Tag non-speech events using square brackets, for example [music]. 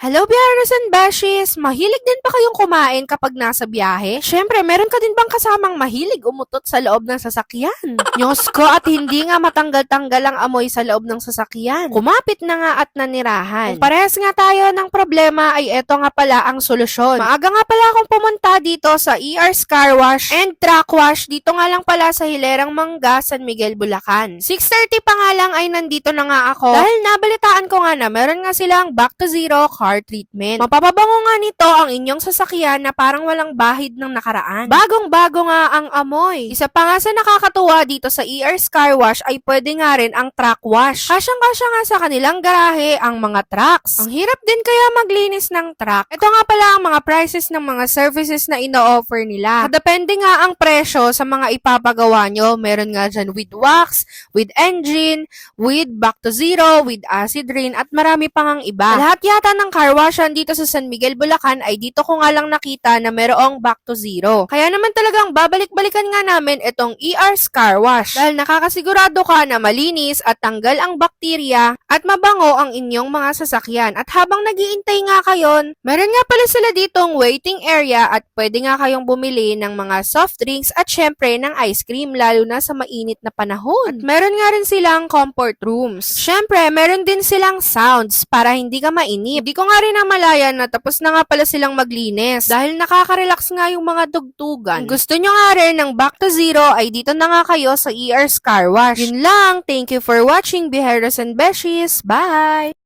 Hello, Biaras and Bashes! Mahilig din ba kayong kumain kapag nasa biyahe? Syempre, meron ka din bang kasamang mahilig umutot sa loob ng sasakyan? [laughs] Diyos ko, at hindi nga matanggal-tanggal ang amoy sa loob ng sasakyan. Kumapit na nga at nanirahan. Kung parehas nga tayo ng problema, ay eto nga pala ang solusyon. Maaga nga pala akong pumunta dito sa ER's Car Wash and Truck Wash. Dito nga lang pala sa Hilerang Mangga, San Miguel, Bulacan. 6.30 pa nga lang ay nandito na nga ako. Dahil nabalitaan ko nga na meron nga silang back to zero car treatment. Mapapabango nga nito ang inyong sasakyan na parang walang bahid ng nakaraan. Bagong-bago nga ang amoy. Isa pa nga sa nakakatuwa dito sa ER's Car Wash ay pwede nga rin ang truck wash. Kasyang-kasya nga sa kanilang garahe ang mga trucks. Ang hirap din kaya maglinis ng truck. Ito nga pala ang mga prices ng mga services na ino-offer nila. Depende nga ang presyo sa mga ipapagawa nyo. Meron nga dyan with wax, with engine, with back to zero, with acid rain, at marami pang ang iba. Lahat yata ng car washan dito sa San Miguel, Bulacan ay dito ko nga lang nakita na merong back to zero. Kaya naman talagang babalik-balikan nga namin itong ER's car wash. Dahil nakakasigurado ka na malinis at tanggal ang bakterya at mabango ang inyong mga sasakyan. At habang nagiintay nga kayo, meron nga pala sila ditong waiting area at pwede nga kayong bumili ng mga soft drinks at syempre ng ice cream lalo na sa mainit na panahon. At meron nga rin silang comfort rooms. Syempre, meron din silang sounds para hindi ka mainip. Di ko nga rin namalayan na tapos na nga pala silang maglinis dahil nakaka-relax nga yung mga tugtugan. Kung gusto nyo nga rin ng back to zero ay dito na nga kayo sa ER's Car Wash. Yun lang. Thank you for watching, Biheras and Beshies. Bye!